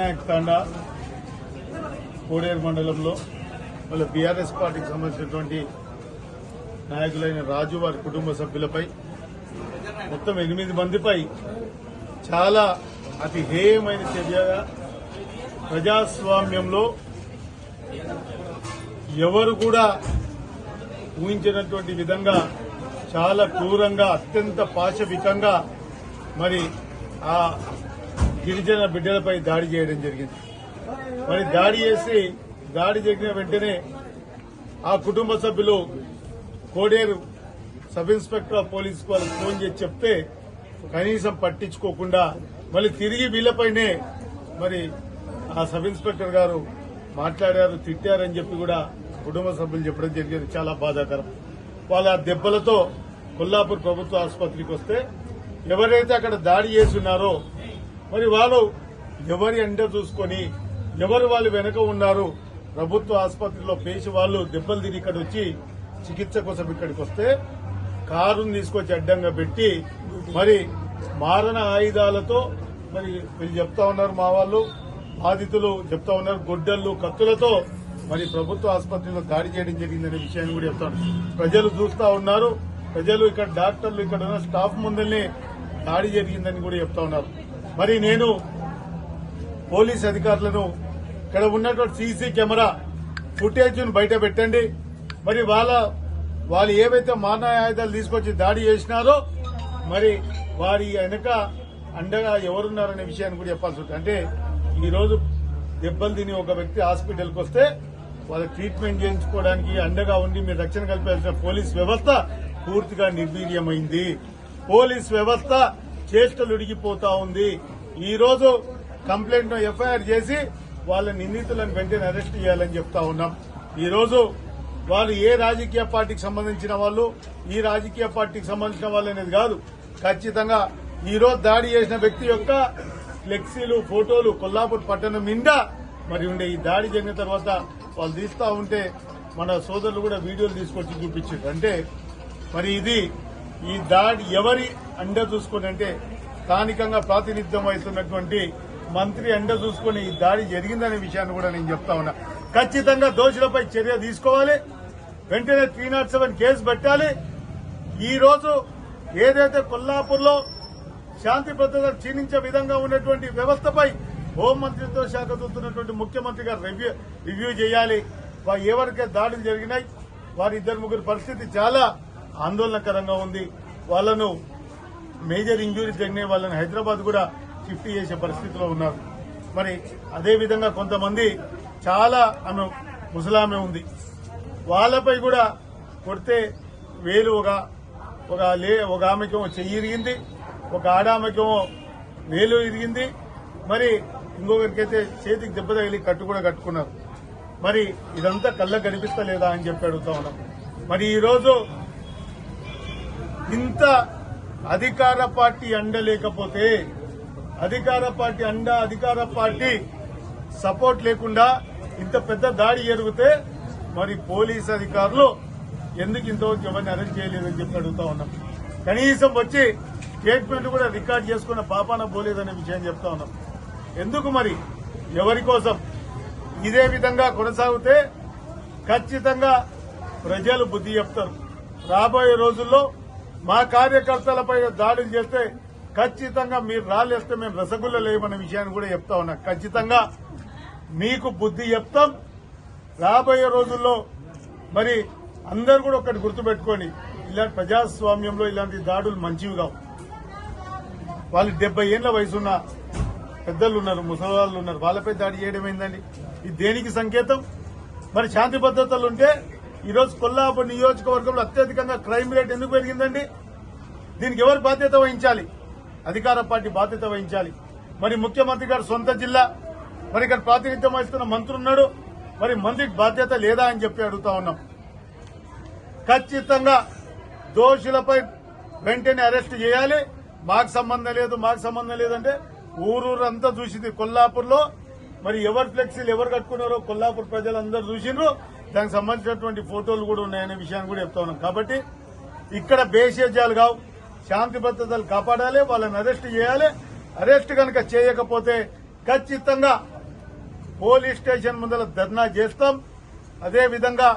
వినాయక్ తాండా కోడేరు మండలంలో వాళ్ళ బీఆర్ఎస్ పార్టీకి సంబంధించినటువంటి నాయకులైన రాజు వారి కుటుంబ సభ్యులపై మొత్తం ఎనిమిది మందిపై చాలా అతి హేయమైన చర్యగా ప్రజాస్వామ్యంలో ఎవరు కూడా ఊహించినటువంటి విధంగా చాలా క్రూరంగా అత్యంత పాశవికంగా మరి ఆ గిరిజన బిడ్డలపై దాడి చేయడం జరిగింది. మరి దాడి చేసి దాడి జరిగిన వెంటనే ఆ కుటుంబ సభ్యులు Koderu sub inspector of police వాళ్ళకి ఫోన్ చేసి చెప్తే కనీసం పట్టించుకోకుండా మళ్ళీ తిరిగి వీళ్ళపైనే మరి ఆ సబ్ ఇన్స్పెక్టర్ గారు మాట్లాడారు తిట్టారని చెప్పి కూడా కుటుంబ సభ్యులు చెప్పడం జరిగింది. చాలా బాధాకరం. వాళ్ళ దెబ్బలతో కొల్లాపూర్ ప్రభుత్వ ఆసుపత్రికి వస్తే ఎవరైతే అక్కడ దాడి చేస్తున్నారో మరి వాళ్ళు ఎవరి అండ చూసుకొని ఎవరు వాళ్ళు వెనక ఉన్నారు ప్రభుత్వ ఆసుపత్రిలో పేసి వాళ్ళు దెబ్బలు తిని ఇక్కడ వచ్చి చికిత్స కోసం ఇక్కడికి వస్తే కారును తీసుకొచ్చి అడ్డంగా పెట్టి మరి మారణ ఆయుధాలతో మరి వీళ్ళు చెప్తా ఉన్నారు మా వాళ్ళు బాధితులు చెప్తా ఉన్నారు గొడ్డళ్ళు కత్తులతో మరి ప్రభుత్వ ఆసుపత్రిలో దాడి చేయడం జరిగిందనే విషయాన్ని కూడా చెప్తాను ప్రజలు చూస్తా ఉన్నారు ప్రజలు ఇక్కడ డాక్టర్లు ఇక్కడ ఉన్న స్టాఫ్ ముందల్ని దాడి జరిగిందని కూడా చెప్తా ఉన్నారు. మరి నేను పోలీస్ అధికారులను ఇక్కడ ఉన్నటువంటి సీసీ కెమెరా ఫుటేజ్ బయట పెట్టండి. మరి వాళ్ళ వాళ్ళు ఏవైతే మారణాయుధాలు తీసుకొచ్చి దాడి చేసినారో మరి వారి వెనక అండగా ఎవరున్నారనే విషయాన్ని కూడా చెప్పాల్సి ఉంటుంది అంటే ఈరోజు దెబ్బలు తిని ఒక వ్యక్తి హాస్పిటల్కి వస్తే వాళ్ళ ట్రీట్మెంట్ చేయించుకోవడానికి అండగా ఉండి మీరు రక్షణ కల్పించాల్సిన పోలీస్ వ్యవస్థ పూర్తిగా నిర్వీర్యమైంది. పోలీస్ వ్యవస్థ చేష్టలు ఉడిగిపోతా ఉంది. ఈ రోజు కంప్లైంట్ ఎఫ్ఐఆర్ చేసి వాళ్ళ నిందితులను వెంటనే అరెస్ట్ చేయాలని చెప్తా ఉన్నాం. ఈ రోజు వాళ్ళు ఏ రాజకీయ పార్టీకి సంబంధించిన వాళ్ళు ఈ రాజకీయ పార్టీకి సంబంధించిన వాళ్ళు అనేది కాదు. ఖచ్చితంగా ఈ రోజు దాడి చేసిన వ్యక్తి యొక్క ఫ్లెక్సీలు ఫోటోలు కొల్లాపూర్ పట్టణం నిండా మరి ఉండే ఈ దాడి జరిగిన తర్వాత వాళ్ళు తీస్తా ఉంటే మన సోదరులు కూడా వీడియోలు తీసుకొచ్చి చూపించారు. అంటే మరి ఇది ఈ దాడి ఎవరి అండ చూసుకుని అంటే స్థానికంగా ప్రాతినిధ్యం వహిస్తున్నటువంటి మంత్రి అండ చూసుకుని ఈ దాడి జరిగిందనే విషయాన్ని కూడా నేను చెప్తా ఉన్నా. ఖచ్చితంగా దోషులపై చర్య తీసుకోవాలి. వెంటనే త్రీ నాట్ సెవెన్ కేసు పెట్టాలి. ఈ రోజు ఏదైతే కొల్లాపూర్లో శాంతి భద్రత క్షీణించే విధంగా ఉన్నటువంటి వ్యవస్థపై హోంమంత్రిత్వ శాఖ చూస్తున్నటువంటి ముఖ్యమంత్రి గారు రివ్యూ రివ్యూ చేయాలి. ఎవరికే ఎవరికైతే దాడులు జరిగినాయి? వారి ఇద్దరు ముగ్గురు పరిస్థితి చాలా ఆందోళనకరంగా ఉంది. వాళ్ళను మేజర్ ఇంజురీ జరిగిన వాళ్ళని హైదరాబాద్ కూడా షిఫ్ట్ చేసే పరిస్థితిలో ఉన్నారు. మరి అదేవిధంగా కొంతమంది చాలా ఆమె ముసలామె ఉంది. వాళ్ళపై కూడా కొడితే వేలు ఒక ఒక లే ఒక ఆమెకేమో చెయ్యి ఇరిగింది ఒక ఆడామెకేమో వేలు ఇరిగింది. మరి ఇంకొకరికైతే చేతికి దెబ్బ తగిలి కట్టు కూడా కట్టుకున్నారు. మరి ఇదంతా కళ్ళకు కనిపిస్తలేదా అని చెప్పి అడుగుతా ఉన్నాం. మరి ఈరోజు ఇంత అధికార పార్టీ అండ లేకపోతే అధికార పార్టీ అండ అధికార పార్టీ సపోర్ట్ లేకుండా ఇంత పెద్ద దాడి జరిగితే మరి పోలీస్ అధికారులు ఎందుకు ఇంతవరకు ఎవరిని అరెస్ట్ చేయలేదని చెప్పి అడుగుతా ఉన్నాం. కనీసం వచ్చి స్టేట్మెంట్ కూడా రికార్డ్ చేసుకున్న పాపాన పోలేదనే విషయం చెప్తా ఉన్నాం. ఎందుకు మరి? ఎవరి కోసం? ఇదే విధంగా కొనసాగితే ఖచ్చితంగా ప్రజలు బుద్ధి చెప్తారు. రాబోయే రోజుల్లో మా కార్యకర్తలపై దాడులు చేస్తే ఖచ్చితంగా మీరు రాలేస్తే మేము రసగుల్ల లేమన్న విషయాన్ని కూడా చెప్తా ఉన్నా. ఖచ్చితంగా మీకు బుద్ధి చెప్తాం. రాబోయే రోజుల్లో మరి అందరు కూడా ఒకటి గుర్తుపెట్టుకోండి. ఇలాంటి ప్రజాస్వామ్యంలో ఇలాంటి దాడులు మంచివి కావు. వాళ్ళు డెబ్బై ఏళ్ళ వయసున్న పెద్దలు ఉన్నారు ముసలి వాళ్ళు ఉన్నారు. వాళ్ళపై దాడి చేయడం ఏందండి? ఇది దేనికి సంకేతం? మరి శాంతి భద్రతలు ఉంటే ఈరోజు కొల్లాపూర్ నియోజకవర్గంలో అత్యధికంగా క్రైమ్ రేట్ ఎందుకు పెరిగిందండి? దీనికి ఎవరు బాధ్యత వహించాలి? అధికార పార్టీ బాధ్యత వహించాలి. మరి ముఖ్యమంత్రి గారు సొంత జిల్లా మరి ఇక్కడ ప్రాతినిధ్యం వహిస్తున్న మంత్రి ఉన్నాడు మరి మంత్రికి బాధ్యత లేదా అని చెప్పి అడుగుతా ఉన్నాం. ఖచ్చితంగా దోషులపై వెంటనే అరెస్ట్ చేయాలి. మాకు సంబంధం లేదు మాకు సంబంధం లేదంటే ఊరూరంతా చూసింది కొల్లాపూర్లో. మరి ఎవరు ఫ్లెక్సీలు ఎవరు కట్టుకున్నారో కొల్లాపూర్ ప్రజలందరూ చూసిండ్రు. దానికి సంబంధించినటువంటి ఫోటోలు కూడా ఉన్నాయనే విషయాన్ని కూడా చెప్తా ఉన్నాం. కాబట్టి ఇక్కడ బేషేజాలు కావు. శాంతి భద్రతలు కాపాడాలి వాళ్ళని అరెస్ట్ చేయాలి. అరెస్ట్ కనుక చేయకపోతే ఖచ్చితంగా పోలీస్ స్టేషన్ ముందర ధర్నా చేస్తాం. అదేవిధంగా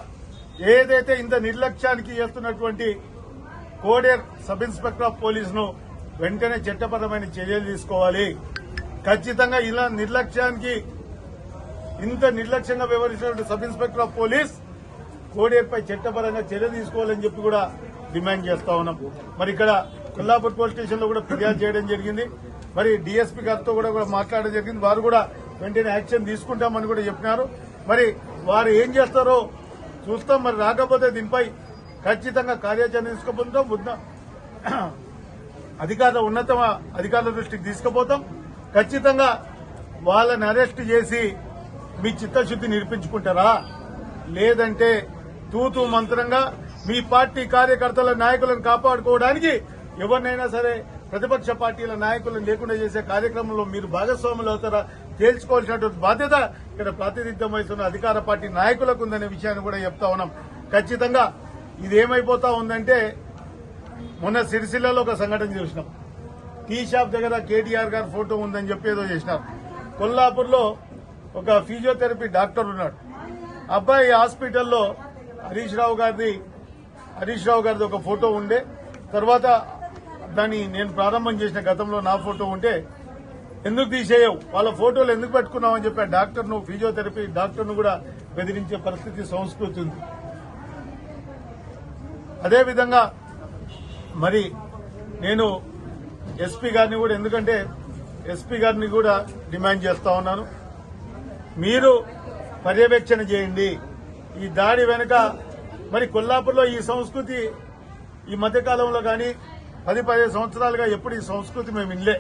ఏదైతే ఇంత నిర్లక్ష్యానికి చేస్తున్నటువంటి కోడేర్ సబ్ ఇన్స్పెక్టర్ ఆఫ్ పోలీసును వెంటనే చట్టపరమైన చర్యలు తీసుకోవాలి. ఖచ్చితంగా ఇలా నిర్లక్ష్యానికి ఇంత నిర్లక్ష్యంగా వ్యవహరించినటువంటి సబ్ ఇన్స్పెక్టర్ ఆఫ్ పోలీస్ కోడేరుపై చట్టపరంగా చర్య తీసుకోవాలని చెప్పి కూడా డిమాండ్ చేస్తా ఉన్నాం. మరి ఇక్కడ కొల్లాపూర్ పోలీస్ స్టేషన్లో కూడా ఫిర్యాదు చేయడం జరిగింది. మరి డీఎస్పీ గారితో కూడా కూడా మాట్లాడడం జరిగింది. వారు కూడా వెంటనే యాక్షన్ తీసుకుంటామని కూడా చెప్పినారు. మరి వారు ఏం చేస్తారో చూస్తాం. మరి రాకపోతే దీనిపై ఖచ్చితంగా కార్యాచరణ తీసుకుపోతాం. ఉన్న- అధికారుల ఉన్నత అధికారుల దృష్టికి తీసుకుపోతాం. ఖచ్చితంగా వాళ్ళని అరెస్ట్ చేసి మీ చిత్తశుద్ధి నిరూపించుకుంటారా? లేదంటే తూతూ మంత్రంగా మీ పార్టీ కార్యకర్తల నాయకులను కాపాడుకోవడానికి ఎవరినైనా సరే ప్రతిపక్ష పార్టీల నాయకులను లేకుండా చేసే కార్యక్రమంలో మీరు భాగస్వాములు అవుతారా? తేల్చుకోవాల్సినటువంటి బాధ్యత ఇక్కడ ప్రాతినిధ్యం వహిస్తున్న అధికార పార్టీ నాయకులకు ఉందనే విషయాన్ని కూడా చెప్తా ఉన్నాం. ఖచ్చితంగా ఇదేమైపోతా ఉందంటే మొన్న సిరిసిల్లలో ఒక సంఘటన చూసినాం. టీ షాప్ దగ్గర కేటీఆర్ గారి ఫోటో ఉందని చెప్పి ఏదో చేసినారు. కొల్లాపూర్లో ఒక ఫిజియోథెరపీ డాక్టర్ ఉన్నాడు. అబ్బాయి హాస్పిటల్లో హరీష్ రావు గారిది హరీష్ రావు గారిది ఒక ఫోటో ఉండే. తర్వాత దాన్ని నేను ప్రారంభం చేసిన గతంలో నా ఫోటో ఉంటే ఎందుకు తీసేయవు? వాళ్ళ ఫోటోలు ఎందుకు పెట్టుకున్నావు? అని చెప్పి డాక్టర్ను ఫిజియోథెరపీ డాక్టర్ను కూడా బెదిరించే పరిస్థితి సంస్కృతి ఉంది. అదేవిధంగా మరి నేను ఎస్పీ గారిని కూడా ఎందుకంటే ఎస్పీ గారిని కూడా డిమాండ్ చేస్తా ఉన్నాను. మీరు పర్యవేక్షణ చేయండి. ఈ దాడి వెనుక మరి కొల్లాపూర్లో ఈ సంస్కృతి ఈ మధ్యకాలంలో కానీ పది పదిహేను సంవత్సరాలుగా ఎప్పుడు ఈ సంస్కృతి మేము ఇల్లే